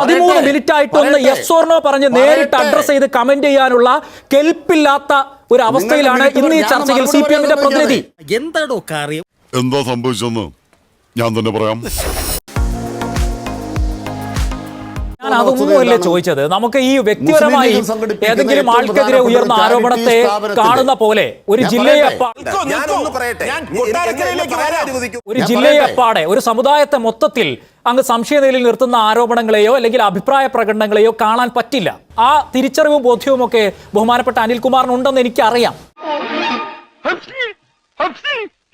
പതിമൂന്ന് മിനിറ്റ് ആയിട്ടൊന്ന്. യെസ് ഓർനോ പറഞ്ഞ് നേരിട്ട് അഡ്രസ് ചെയ്ത് കമന്റ് ചെയ്യാനുള്ള കെൽപ്പില്ലാത്ത ഒരു അവസ്ഥയിലാണ് ഇന്ന് ഈ ചർച്ചയിൽ സി പി എമ്മിന്റെ പ്രതിനിധി. എന്താടോ കാര്യം? എന്താ സംഭവിച്ചെന്ന് ഞാൻ തന്നെ പറയാം. അതൊന്നുമല്ല ചോദിച്ചത്. നമുക്ക് ഈ വ്യക്തിപരമായി ഏതെങ്കിലും ആൾക്കെതിരെ ഉയർന്ന ആരോപണത്തെ കാണുന്ന പോലെ ഒരു ജില്ലയെ. ഒരു ജില്ലയെ അപ്പാടെ ഒരു സമുദായത്തെ മൊത്തത്തിൽ അങ്ങ് സംശയനിലയിൽ നിർത്തുന്ന ആരോപണങ്ങളെയോ അല്ലെങ്കിൽ അഭിപ്രായ പ്രകടനങ്ങളെയോ കാണാൻ പറ്റില്ല. ആ തിരിച്ചറിവും ബോധ്യവും ഒക്കെ ബഹുമാനപ്പെട്ട അനിൽകുമാറിനുണ്ടെന്ന് എനിക്കറിയാം.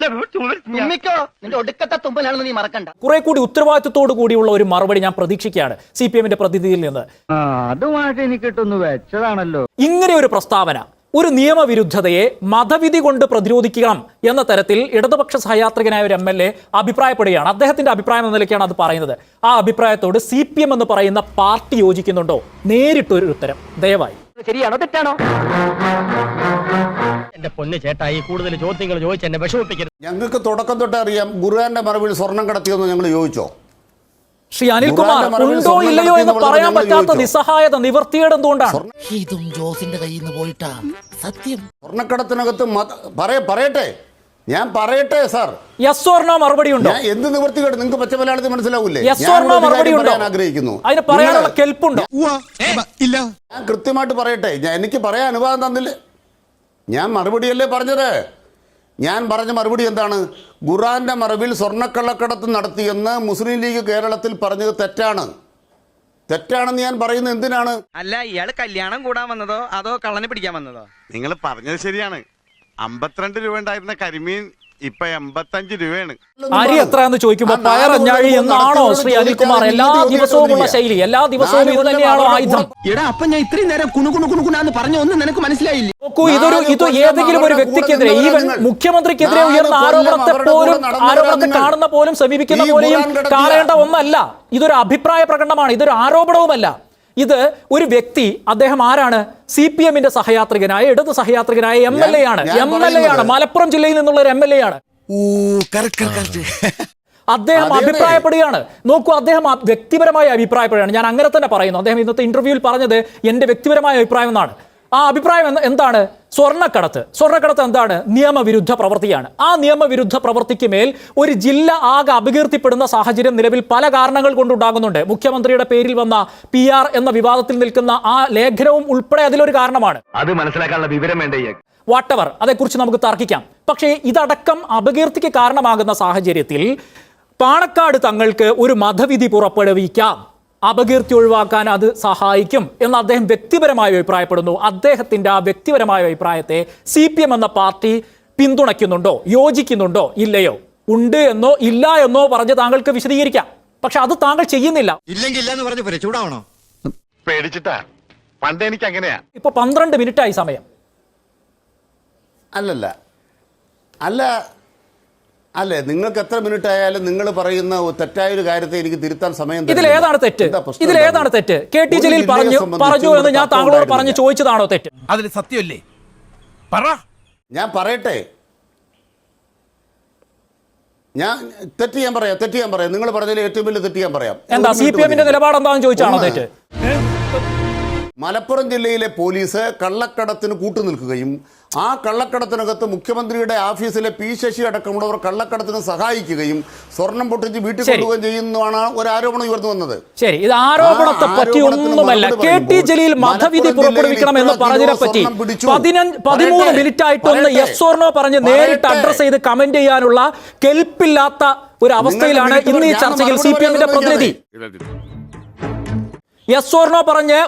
തുമ്മിക്കോ. നിന്റെ ഒടുക്കത്തെ തുമ്പലാണെന്ന് നീ മറക്കണ്ട. കുറെ കൂടി ഉത്തരവാദിത്വത്തോടു കൂടിയുള്ള ഒരു മറുപടി ഞാൻ പ്രതീക്ഷിക്കുകയാണ് സി പി എമ്മിന്റെ പ്രതിനിധിയിൽ നിന്ന്. അതുമായിട്ട് എനിക്കിട്ടൊന്ന് വെച്ചതാണല്ലോ. ഇങ്ങനെ ഒരു പ്രസ്താവന ഒരു നിയമവിരുദ്ധതയെ മതവിധി കൊണ്ട് പ്രതിരോധിക്കണം എന്ന തരത്തിൽ ഇടതുപക്ഷ സഹയാത്രികനായ ഒരു എം എൽ എ അഭിപ്രായപ്പെടുകയാണ്. അദ്ദേഹത്തിന്റെ അഭിപ്രായം എന്ന നിലയ്ക്കാണ് അത് പറയുന്നത്. ആ അഭിപ്രായത്തോട് സി പി എം എന്ന് പറയുന്ന പാർട്ടി യോജിക്കുന്നുണ്ടോ? നേരിട്ടൊരു ഉത്തരം. ദയവായി. ശരിയാണോ തെറ്റാണോ? എന്റെ പൊന്ന് ചേട്ടാ ഈ കൂടുതൽ ചോദ്യങ്ങൾ ചോദിച്ച് എന്നെ വിഷമിപ്പിക്കരുത്. ഞങ്ങൾക്ക് തുടക്കം തൊട്ട് അറിയാം ഗുരുവാന്റെ മറവിൽ സ്വർണം കടത്തിയെന്ന് ഞങ്ങൾ ചോദിച്ചോ? ശ്രീ അനിൽകുമാർ ഉണ്ടോ ഇല്ലയോ എന്ന് പറയാൻ പറ്റാത്ത? നിസ്സഹായത നിവർത്തിയുടെ എന്തുകൊണ്ടാണ് ഇതും ജോസിന്റെ കയ്യിൽ നിന്ന് പോയിട്ടാ. സത്യം. സ്വർണക്കടത്തിനകത്ത് പറയട്ടെ. ഞാൻ പറയട്ടെ സാർ. യെസ് ഓർണോ മറുപടി ഉണ്ടോ? ഞാൻ എന്ത് നിവർത്തികേട്? നിങ്ങൾക്ക് പച്ച മലയാളത്തിൽ മനസ്സിലാവൂലേ യെസ് മറുപടി ഉണ്ടോ? ആഗ്രഹിക്കുന്നു. അതിന് പറയാനുള്ള കെൽപ്പുണ്ടോ? ഇല്ല ഞാൻ കൃത്യമായിട്ട് പറയട്ടെ. ഞാൻ എനിക്ക് പറയാൻ അനുവാദം തന്നില്ലേ? ഞാൻ മറുപടിയല്ലേ പറഞ്ഞത്? ഞാൻ പറഞ്ഞ മറുപടി എന്താണ്? ഖുറാന്റെ മറവിൽ സ്വർണക്കള്ളക്കടത്ത് നടത്തിയെന്ന് മുസ്ലിം ലീഗ് കേരളത്തിൽ പറഞ്ഞത് തെറ്റാണ്. തെറ്റാണെന്ന് ഞാൻ പറയുന്നത് എന്തിനാണ്? അല്ല ഇയാൾ കല്യാണം കൂടാൻ വന്നതോ അതോ കള്ളനെ പിടിക്കാൻ വന്നതോ? നിങ്ങൾ പറഞ്ഞത് ശരിയാണ്. അമ്പത്തിരണ്ട് രൂപ ഉണ്ടായിരുന്ന കരിമീൻ ഇപ്പൊ എൺപത്തഞ്ച് രൂപയാണ്. അരി എത്രയാന്ന് ചോദിക്കുമ്പോ പയറഞ്ഞാഴി എന്നാണോ ശ്രീ അനിൽകുമാർ? എല്ലാ ദിവസവും ദിവസവുമുള്ള ശൈലി എല്ലാ ദിവസവും ഇത് തന്നെയാണോ ആയുധം? എടാ അപ്പൊ ഞാൻ ഇത്രയും നേരം കുണു കുണു കുണുകുണാന്ന് പറഞ്ഞു ഒന്നും നിനക്ക് മനസ്സിലായില്ല? നോക്കൂ ഇതൊരു ഇത് ഏതെങ്കിലും ഒരു വ്യക്തിക്കെതിരെ ഈ ഈവൻ മുഖ്യമന്ത്രിക്കെതിരെ ഉയർന്ന ആരോപണത്തെ പോലും ആരോപണത്തെ കാണുന്ന പോലും സമീപിക്കുന്ന പോലെയും കാണേണ്ട ഒന്നല്ല. ഇതൊരു അഭിപ്രായ പ്രകടനമാണ്. ഇതൊരു ആരോപണവുമല്ല. ഇത് ഒരു വ്യക്തി അദ്ദേഹം ആരാണ്? സി പി എമ്മിന്റെ സഹയാത്രികനായ ഇടത് സഹയാത്രികനായ എം എൽ എ ആണ്. എം എൽ എ ആണ്. മലപ്പുറം ജില്ലയിൽ നിന്നുള്ള ഒരു എം എൽ എ ആണ്. അദ്ദേഹം. അഭിപ്രായപ്പെടുകയാണ്. നോക്കൂ അദ്ദേഹം വ്യക്തിപരമായ അഭിപ്രായപ്പെടുകയാണ് ഞാൻ അങ്ങനെ തന്നെ പറയുന്നു. അദ്ദേഹം ഇന്നത്തെ ഇന്റർവ്യൂവിൽ പറഞ്ഞത് എന്റെ വ്യക്തിപരമായ അഭിപ്രായം എന്നാണ്. ആ അഭിപ്രായം എന്ന് എന്താണ്? സ്വർണക്കടത്ത്. സ്വർണക്കടത്ത് എന്താണ്? നിയമവിരുദ്ധ പ്രവൃത്തിയാണ്. ആ നിയമവിരുദ്ധ പ്രവൃത്തിക്ക് മേൽ ഒരു ജില്ല ആകെ അപകീർത്തിപ്പെടുന്ന സാഹചര്യം നിലവിൽ പല കാരണങ്ങൾ കൊണ്ടുണ്ടാകുന്നുണ്ട്. മുഖ്യമന്ത്രിയുടെ പേരിൽ വന്ന പി ആർ എന്ന വിവാദത്തിൽ നിൽക്കുന്ന ആ ലേഖനവും ഉൾപ്പെടെ അതിലൊരു കാരണമാണ്. അത് മനസ്സിലാക്കാനുള്ള വിവരം വേണ്ടേ? വാട്ടവർ. അതേക്കുറിച്ച് നമുക്ക് തർക്കിക്കാം. പക്ഷേ ഇതടക്കം അപകീർത്തിക്ക് കാരണമാകുന്ന സാഹചര്യത്തിൽ പാണക്കാട് തങ്ങൾക്ക് ഒരു മതവിധി പുറപ്പെടുവിക്കാം. അപകീർത്തി ഒഴിവാക്കാൻ അത് സഹായിക്കും എന്ന് അദ്ദേഹം വ്യക്തിപരമായി അഭിപ്രായപ്പെടുന്നു. അദ്ദേഹത്തിന്റെ ആ വ്യക്തിപരമായ അഭിപ്രായത്തെ സി പി എം എന്ന പാർട്ടി പിന്തുണയ്ക്കുന്നുണ്ടോ? യോജിക്കുന്നുണ്ടോ? ഇല്ലയോ? ഉണ്ട് എന്നോ ഇല്ല എന്നോ പറഞ്ഞ് താങ്കൾക്ക് വിശദീകരിക്കാം. പക്ഷെ അത് താങ്കൾ ചെയ്യുന്നില്ല. ഇല്ലെങ്കിൽ ഇല്ലെന്ന് പറഞ്ഞു പോരെ ചൂടാവണോ? പേടിച്ചിട്ടാ. പണ്ട് എനിക്ക് അങ്ങനെയാ. ഇപ്പൊ പന്ത്രണ്ട് മിനിറ്റായി സമയം. അല്ലല്ല. അല്ല അല്ലേ? നിങ്ങൾക്ക് എത്ര മിനിറ്റ് ആയാലും നിങ്ങൾ പറയുന്ന തെറ്റായ ഒരു കാര്യത്തെ എനിക്ക് തിരുത്താൻ സമയം ഇതിൽ ഏതാണ് തെറ്റ്? ഇതിൽ ഏതാണ് തെറ്റ്? കെ ടി ജലീൽ പറഞ്ഞു പറഞ്ഞു എന്ന് ഞാൻ താങ്കളോട് പറഞ്ഞു ചോദിച്ചതാണോ തെറ്റ്? അതിൽ സത്യമല്ലേ? പറ. ഞാൻ പറയട്ടെ. ഞാൻ തെറ്റ് ഞാൻ പറയാം തെറ്റ് ഞാൻ പറയാം. നിങ്ങൾ പറഞ്ഞതിൽ ഏറ്റവും വലിയ തെറ്റ് ഞാൻ പറയാം. എന്താ സി പി എമ്മിന്റെ. നിലപാട് എന്താണെന്ന് ചോദിച്ചാണോ തെറ്റ്? മലപ്പുറം ജില്ലയിലെ പോലീസ് കള്ളക്കടത്തിന് കൂട്ടുനിൽക്കുകയും ആ കള്ളക്കടത്തിനകത്ത് മുഖ്യമന്ത്രിയുടെ ഓഫീസിലെ പി ശശി അടക്കമുള്ളവർ കള്ളക്കടത്തിന് സഹായിക്കുകയും സ്വർണം പൊട്ടിച്ച് വീട്ടിൽ കൊടുക്കുകയും ചെയ്യുന്നതാണ് ഒരു ആരോപണം ഉയർന്നു വന്നത്. ശരി. ഇത് ആരോപണത്തെ പറ്റി ഒന്നുമല്ല. കെ ടി ജലീൽ മതവിധി പുറപ്പെടുവിക്കണം എന്ന് പറഞ്ഞതിനെ പറ്റി പതിമൂന്ന് മിനിറ്റ് ആയിട്ട് ഒന്ന് യെസ് ഓർണോ പറഞ്ഞ് നേരിട്ട് അഡ്രസ് ചെയ്ത് കമന്റ് ചെയ്യാനുള്ള കെൽപ്പില്ലാത്ത ഒരു അവസ്ഥയിലാണ് ഇന്ന് ഈ ചർച്ചയിൽ സി പി എമ്മിന്റെ പ്രതിനിധി. യെസ് ഓർണോ പറഞ്ഞ്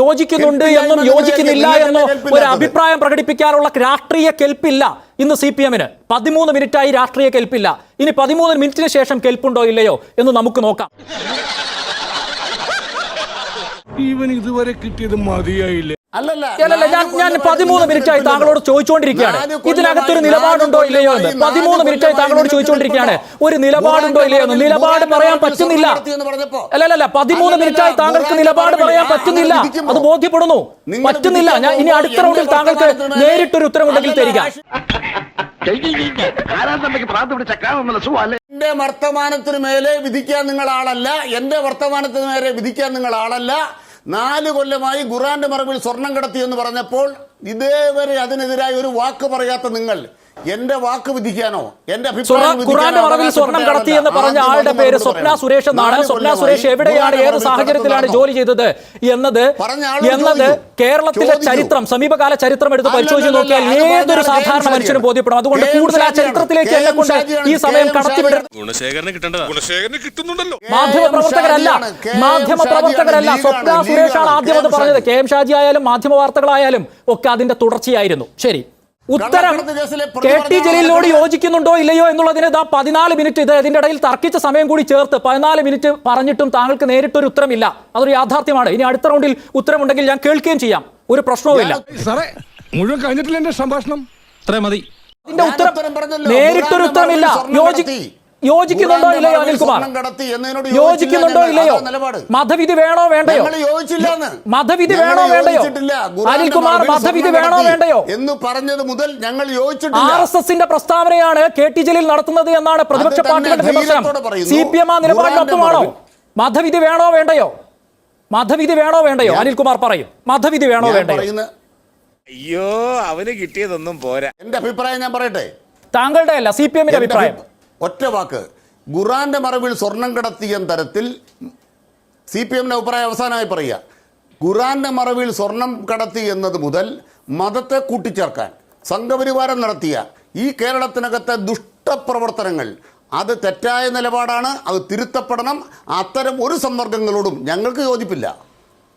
യോജിക്കുന്നുണ്ട് എന്നും യോജിക്കുന്നില്ല എന്നോ ഒരു അഭിപ്രായം പ്രകടിപ്പിക്കാനുള്ള രാഷ്ട്രീയ കെൽപ്പില്ല ഇന്ന് സി പി എമ്മിന്. പതിമൂന്ന് മിനിറ്റായി രാഷ്ട്രീയ കെൽപ്പില്ല. ഇനി പതിമൂന്ന് മിനിറ്റിന് ശേഷം കെൽപ്പുണ്ടോ ഇല്ലയോ എന്ന് നമുക്ക് നോക്കാം. ഇവൻ ഇതുവരെ കിട്ടിയത് മതിയായില്ലേ. അല്ലല്ല ഞാൻ ഞാൻ പതിമൂന്ന് മിനിറ്റായി താങ്കളോട് ചോദിച്ചുകൊണ്ടിരിക്കുകയാണ് ഇതിനകത്തൊരു നിലപാടുണ്ടോ നാല് ഇല്ലയോ എന്ന്. പതിമൂന്ന് മിനിറ്റായി താങ്കളോട് ചോദിച്ചുകൊണ്ടിരിക്കുകയാണ് ഒരു നിലപാടുണ്ടോ ഇല്ലയോ എന്ന്. നിലപാട് പറയാൻ പറ്റുന്നില്ല. അല്ലല്ല പതിമൂന്ന് മിനിറ്റ് മിനിറ്റായി താങ്കൾക്ക് നിലപാട് പറയാൻ പറ്റുന്നില്ല. അത് ബോധ്യപ്പെടുന്നു. പറ്റുന്നില്ല. ഞാൻ ഇനി അടുത്ത റൗണ്ടിൽ താങ്കൾക്ക് നേരിട്ടൊരു ഉത്തരം ഉണ്ടെങ്കിൽ തരിക. എന്റെ വർത്തമാനത്തിന് മേലെ വിധിക്കാൻ നിങ്ങൾ ആളല്ല. എന്റെ വർത്തമാനത്തിന് മേലെ വിധിക്കാൻ നിങ്ങൾ ആളല്ല. നാല് കൊല്ലമായി ഖുറാന്റെ മറവിൽ സ്വർണം കടത്തി എന്ന് പറഞ്ഞപ്പോൾ ഇതേവരെ അതിനെതിരായി ഒരു വാക്ക് പറയാത്ത നിങ്ങൾ എന്റെ വാക്ക് വിധിക്കാനോ? എന്റെ അഭിപ്രായം ഖുറാന്റെ മറവിൽ സ്വർണം കടത്തി എന്ന് പറഞ്ഞ ആളുടെ പേര് സ്വപ്ന സുരേഷ് എന്നാണ്. സ്വപ്ന സുരേഷ് എവിടെയാണ് ഏത് സാഹചര്യത്തിലാണ് ജോലി ചെയ്തത് എന്നത് എന്നത് കേരളത്തിലെ ചരിത്രം സമീപകാല ചരിത്രം എടുത്ത് പരിശോധിച്ച് നോക്കിയാൽ ഏതൊരു സാധാരണ. മനുഷ്യനും ബോധ്യപ്പെടും. അതുകൊണ്ട് കൂടുതൽ ആ ചരിത്രത്തിലേക്ക് എന്നെ കൊണ്ട് ഈ സമയം കടത്തിവിടരുത് മാധ്യമ പ്രവർത്തകരല്ല. മാധ്യമ പ്രവർത്തകരല്ല. സ്വപ്ന സുരേഷാണ് ആദ്യം അത് പറഞ്ഞത്. കെ എം ഷാജി ആയാലും മാധ്യമ വാർത്തകളായാലും ഒക്കെ അതിന്റെ തുടർച്ചയായിരുന്നു. ശരി. ഉത്തരം കെ ടി ജലീലിനോട് യോജിക്കുന്നുണ്ടോ ഇല്ലയോ എന്നുള്ളതിന് ഇതാ പതിനാല് മിനിറ്റ് ഇത് ഇതിന്റെ ഇടയിൽ തർക്കിച്ച സമയം കൂടി ചേർത്ത് പതിനാല് മിനിറ്റ് പറഞ്ഞിട്ടും താങ്കൾക്ക് നേരിട്ടൊരു ഉത്തരമില്ല. അതൊരു യാഥാർത്ഥ്യമാണ്. ഇനി അടുത്ത റൗണ്ടിൽ ഉത്തരമുണ്ടെങ്കിൽ ഞാൻ കേൾക്കുകയും ചെയ്യാം. ഒരു പ്രശ്നവുമില്ല സാറേ മുഴുവൻ കഴിഞ്ഞിട്ടില്ല എന്റെ സംഭാഷണം. ഇത്രേ മതി. ഇതിന്റെ ഉത്തരം. നേരിട്ടൊരു ഉത്തരമില്ല. യോജി. യോജിക്കുന്നുണ്ടോ ഇല്ലയോ അനിൽകുമാർ യോജിക്കുന്നുണ്ടോ ഇല്ലയോ. മതവിധി വേണോ വേണ്ടയോ. മതവിധി വേണോ വേണ്ടയോ? അനിൽകുമാർ മതവിധി വേണോ വേണ്ടയോ? എന്ന് പറഞ്ഞത് മുതൽ ഞങ്ങൾ ആർ എസ് എസിന്റെ പ്രസ്താവനയാണ് കെ ടി ജലീൽ നടത്തുന്നത് എന്നാണ് പ്രതിപക്ഷ പാർട്ടികളുടെ വിമർശനം. സി പി എം ആ നിലപാടിനൊപ്പമാണോ മതവിധി വേണോ വേണ്ടയോ? മതവിധി വേണോ വേണ്ടയോ? അനിൽകുമാർ പറയും. മതവിധി വേണോ വേണ്ടയോ? അയ്യോ അവന് കിട്ടിയതൊന്നും പോരാ. എന്റെ അഭിപ്രായം ഞാൻ പറയട്ടെ? താങ്കളുടെ അല്ല സി പി എമ്മിന്റെ അഭിപ്രായം. അഭി- ഒറ്റ വാക്ക്. ഖുറാന്റെ മറവിൽ സ്വർണം കടത്തിയ തരത്തിൽ സി പി എമ്മിന്റെ അഭിപ്രായം അവസാനമായി പറയുക. ഖുറാന്റെ മറവിൽ സ്വർണം കടത്തി എന്നത് മുതൽ മതത്തെ കൂട്ടിച്ചേർക്കാൻ സംഘപരിവാരം നടത്തിയ ഈ കേരളത്തിനകത്തെ ദുഷ്ടപ്രവർത്തനങ്ങൾ അത് തെറ്റായ നിലപാടാണ് അത് തിരുത്തപ്പെടണം അത്തരം ഒരു സമ്മർദ്ദങ്ങളോടും ഞങ്ങൾക്ക് യോജിപ്പില്ല.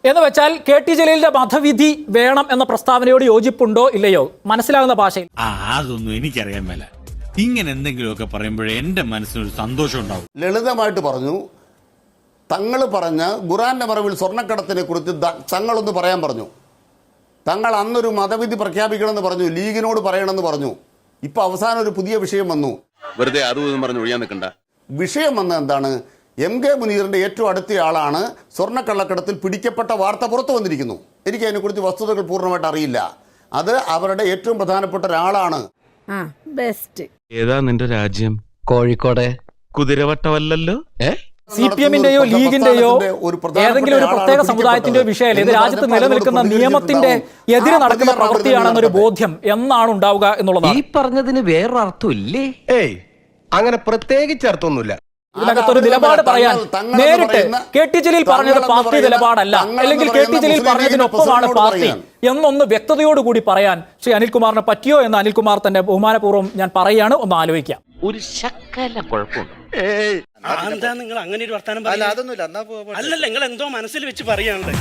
എന്ന് വെച്ചാൽ കെ ടി ജലീലിന്റെ മതവിധി വേണം എന്ന പ്രസ്താവനയോട് യോജിപ്പുണ്ടോ ഇല്ലയോ? മനസ്സിലാകുന്ന ഭാഷയിൽ. ആ അതൊന്നും എനിക്കറിയാൻ മേല. ഇങ്ങനെ എന്തെങ്കിലുമൊക്കെ പറയുമ്പോഴേ എന്റെ മനസ്സിനൊരു സന്തോഷം ഉണ്ടാവും. ലളിതമായിട്ട് പറഞ്ഞു തങ്ങൾ പറഞ്ഞ ഖുറാന്റെ മറവിൽ സ്വർണക്കടത്തിനെ കുറിച്ച് തങ്ങളൊന്ന് പറയാൻ പറഞ്ഞു. തങ്ങൾ അന്നൊരു മതവിധി പ്രഖ്യാപിക്കണമെന്ന് പറഞ്ഞു ലീഗിനോട് പറയണമെന്ന് പറഞ്ഞു. ഇപ്പൊ അവസാനം ഒരു പുതിയ വിഷയം വന്നു. വെറുതെ അതും പറഞ്ഞു പറഞ്ഞ് ഒഴിയാൻ നിൽക്കണ്ട. വിഷയം വന്ന എന്താണ് എം കെ മുനീറിന്റെ ഏറ്റവും അടുത്ത ആളാണ് സ്വർണക്കള്ളക്കടത്തിൽ പിടിക്കപ്പെട്ട വാർത്ത പുറത്തു വന്നിരിക്കുന്നു. എനിക്ക് അതിനെക്കുറിച്ച് വസ്തുതകൾ പൂർണമായിട്ട് അറിയില്ല. അത് അവരുടെ ഏറ്റവും പ്രധാനപ്പെട്ട ഒരാളാണ്. ബെസ്റ്റ്. ഏതാ നിന്റെ രാജ്യം? കോഴിക്കോട്. കുതിരവട്ടമല്ലല്ലോ? ഏ? സി പി എമ്മിന്റെയോ ലീഗിന്റെയോ ഏതെങ്കിലും ഒരു പ്രത്യേക സമുദായത്തിന്റെയോ. വിഷയമല്ല? ഇത് രാജ്യത്ത് നിലനിൽക്കുന്ന നിയമത്തിന്റെ എതിരെ ആ നടക്കുന്ന പ്രവൃത്തിയാണെന്നൊരു ബോധ്യം എന്നാണ് ഉണ്ടാവുക എന്നുള്ളതാണ്. പറഞ്ഞതിന് വേറൊരർത്ഥം ഇല്ലേ ഏയ് അങ്ങനെ പ്രത്യേകിച്ച് അർത്ഥമൊന്നുമില്ല. ഇതിനകത്തൊരു നിലപാട് പറയാൻ നേരിട്ട് കെ ടി ജലീൽ പറഞ്ഞത് പാർട്ടി നിലപാടല്ല. അല്ലെങ്കിൽ കെ ടി ജലീൽ പറഞ്ഞതിനൊപ്പമാണ് പാർട്ടി എന്നൊന്ന് വ്യക്തതയോടുകൂടി പറയാൻ ശ്രീ അനിൽകുമാറിന് പറ്റിയോ എന്ന് അനിൽകുമാർ തന്നെ ബഹുമാനപൂർവം ഞാൻ പറയുകയാണ്. ഒന്ന് ആലോചിക്കാം. ഒരു ശക്കല കുഴപ്പമുണ്ട്. നിങ്ങൾ അങ്ങനെ ഒരു വർത്താനം അല്ല അതൊന്നുമില്ല. അല്ലല്ല നിങ്ങൾ എന്തോ മനസ്സിൽ വെച്ച് പറയാനുള്ളത്